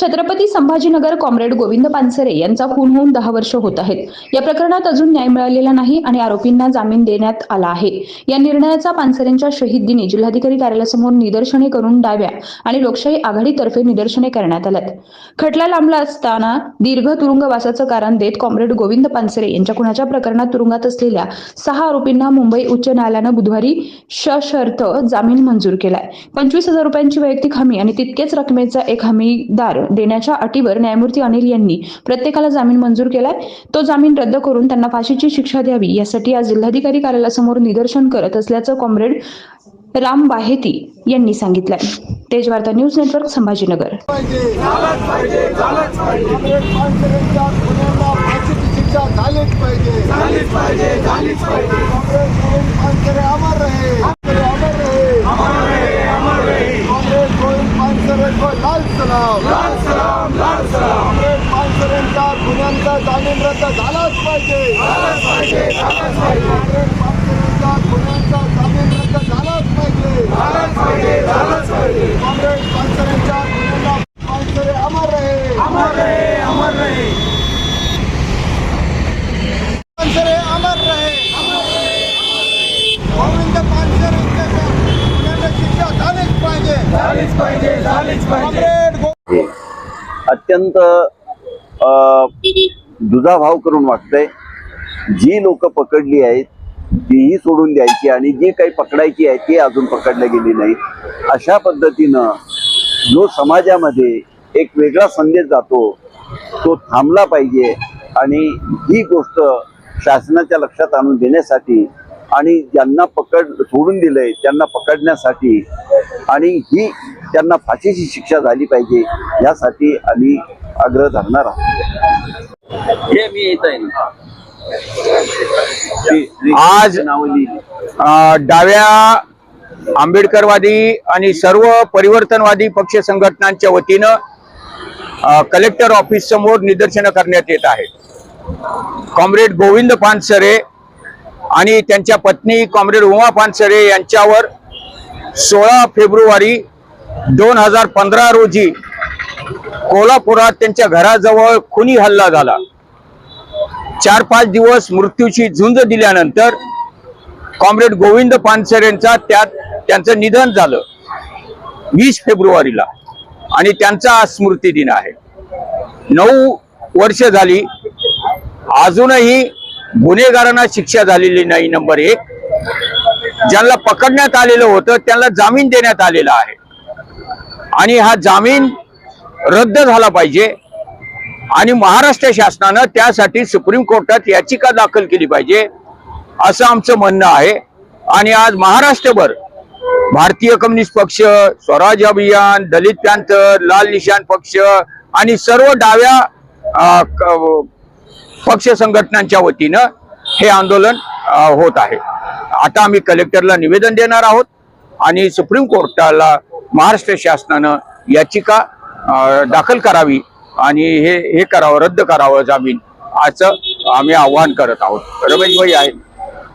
Chhatrapati Sambhajinagar comrade Govind Pansare यांचा खून होऊन दहा वर्ष होत आहेत. या प्रकरणात अजून न्याय मिळालेला नाही आणि आरोपींना जामीन देण्यात आला आहे. या निर्णयाचा पानसरेंच्या शहीद दिनी जिल्हाधिकारी कार्यालयासमोर निदर्शने करून डाव्या आणि लोकशाही आघाडीतर्फे निदर्शने करण्यात आल्यात. खटला लांबला असताना दीर्घ तुरुंगवासाचं कारण देत कॉम्रेड गोविंद पानसरे यांच्या खुनाच्या प्रकरणात तुरुंगात असलेल्या सहा आरोपींना मुंबई उच्च न्यायालयानं बुधवारी सशर्त जामीन मंजूर केलाय. पंचवीस हजार रुपयांची वैयक्तिक हमी आणि तितकेच रकमेचा एक हमीदार देण्याच्या अटीवर न्यायमूर्ती अनिल यांनी प्रत्येकाला जामीन मंजूर केलाय. तो जामीन रद्द करून त्यांना फाशीची शिक्षा द्यावी यासाठी आज जिल्हाधिकारी कार्यालयासमोर निदर्शन करत असल्याचं कॉम्रेड राम बाहेती यांनी सांगितलंय. Tejvarta news network Sambhajinagar. पाहिजे पाहिजे झालंच पाहिजे पानसरेंच्या गुन्ह्यांना फाशीची शिक्षा झालीच पाहिजे झालीच पाहिजे झालीच पाहिजे काँग्रेस गोविंद पानसरे अमर रहे अमर रहे अमर रहे अमर रहे काँग्रेस गोविंद पानसरे को लाल सलाम लाल सलाम लाल सलाम. काँग्रेस पानसरेंच्या गुन्ह्यांचा जामीन रद्द झालाच पाहिजे. झालाच पाहिजे झालाच पाहिजे. काँग्रेस पानसरेंच्या गुन्ह्यांचा जामीन रद्द झालाच पाहिजे. झालाच पाहिजे झालाच पाहिजे. काँग्रेस पानसरेंच्या गुन्ह्यांना पानसरे अमर रहे. अमर रहे अमर रहे. अमर रहे अमर रहे. गोविंद पानसरेंच्या गुन्ह्यांना शिक्षा झालीच पाहिजे. झालीच पाहिजे झालीच पाहिजे. अत्यंत अ, दुजाभाव करून वागतंय. जी लोक पकडली आहेत तीही सोडून द्यायची आणि जी काही पकडायची आहे ती अजून पकडल्या गेली नाही. अशा पद्धतीनं जो समाजामध्ये एक वेगळा संदेश जातो तो थांबला पाहिजे आणि ही गोष्ट शासनाच्या लक्षात आणून देण्यासाठी आणि ज्यांना पकड सोडून दिलंय त्यांना पकडण्यासाठी आणि ही त्यांना फाशीची शिक्षा झाली पाहिजे यासाठी आम्ही आग्रह धरणार आहोत. हे मी येत आहे ना. आज- डाव्या आंबेडकरवादी आणि सर्व परिवर्तनवादी पक्ष संघटनांच्या वतीनं कलेक्टर ऑफिस समोर निदर्शनं करण्यात येत आहेत. कॉम्रेड गोविंद पानसरे आणि त्यांच्या पत्नी कॉम्रेड उमा पानसरे यांच्यावर सोळा फेब्रुवारी दोन हजार पंधरा रोजी कोल्हापुरात त्यांच्या घराजवळ खुनी हल्ला झाला. चार पाच दिवस मृत्यूची झुंज दिल्यानंतर कॉम्रेड गोविंद पानसरेंचा त्यात त्यांचं निधन झालं. वीस फेब्रुवारीला. आणि त्यांचा आज स्मृती दिन आहे. नऊ वर्ष झाली. अजूनही गुन्हेगारांना शिक्षा झालेली नाही नंबर एक. ज्यांना पकडण्यात आलेलं होतं त्यांना जामीन देण्यात आलेला आहे. आणि हा जामीन रद्द झाला पाहिजे. आणि महाराष्ट्र शासनानं त्यासाठी सुप्रीम कोर्टात याचिका दाखल केली पाहिजे असं आमचं म्हणणं आहे. आणि आज महाराष्ट्रभर भारतीय कम्युनिस्ट पक्ष स्वराज अभियान दलित पॅंथर लाल निशान पक्ष आणि सर्व डाव्या पक्ष संघटनांच्या वतीनं हे आंदोलन होत आहे. आता आम्ही कलेक्टरला निवेदन देणार आहोत आणि सुप्रीम कोर्टाला महाराष्ट्र शासनानं याचिका दाखल करावी आणि हे हे करावं रद्द करावं जामीन असं आम्ही आव्हान करत आहोत. रमेश भाई आहे.